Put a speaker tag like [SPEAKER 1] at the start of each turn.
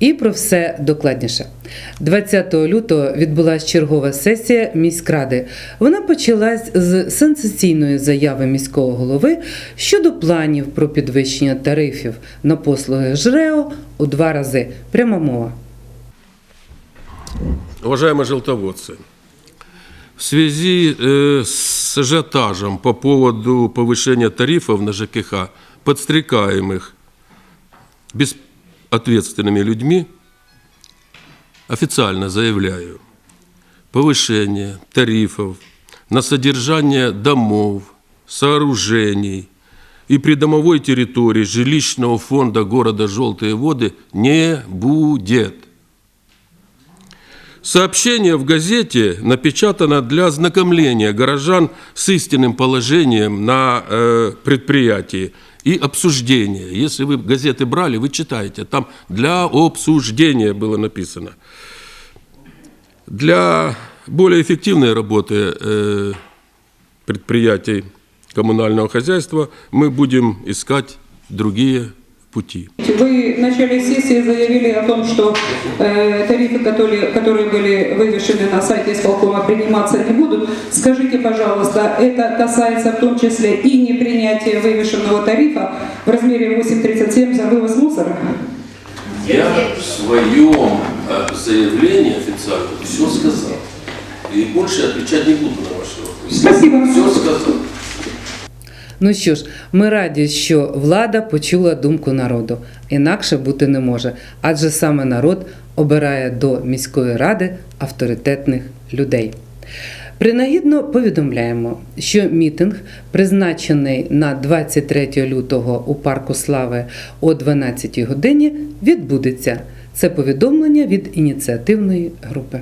[SPEAKER 1] І про все докладніше. 20 лютого відбулася чергова сесія міськради. Вона почалась з сенсаційної заяви міського голови щодо планів про підвищення тарифів на послуги ЖРЕО у два рази. Пряма мова.
[SPEAKER 2] Уважаемые желтоводцы, в связи э, с ажиотажем по поводу повышения тарифов на ЖКХ, подстрекаемых безответственными людьми, официально заявляю, повышение тарифов на содержание домов, сооружений и придомовой территории жилищного фонда города Желтые воды не будет. Сообщение в газете напечатано для ознакомления горожан с истинным положением на э, предприятии и обсуждения. Если вы газеты брали, вы читаете, там для обсуждения было написано. Для более эффективной работы э, предприятий коммунального хозяйства мы будем искать другие пути.
[SPEAKER 3] Вы в начале сессии заявили о том, что э, тарифы, которые, которые были вывешены на сайте исполкома, приниматься не будут. Скажите, пожалуйста, это касается в том числе и непринятия вывешенного тарифа в размере 8,37 за вывоз мусора?
[SPEAKER 2] Я в своем э, заявлении официально все сказал. И больше отвечать не буду на ваши вопросы.
[SPEAKER 3] Спасибо.
[SPEAKER 2] Все сказал.
[SPEAKER 1] Ну що ж, ми раді, що влада почула думку народу. Інакше бути не може, адже саме народ обирає до міської ради авторитетних людей. Принагідно повідомляємо, що мітинг, призначений на 23 лютого у Парку Слави о 12 годині, відбудеться. Це повідомлення від ініціативної групи.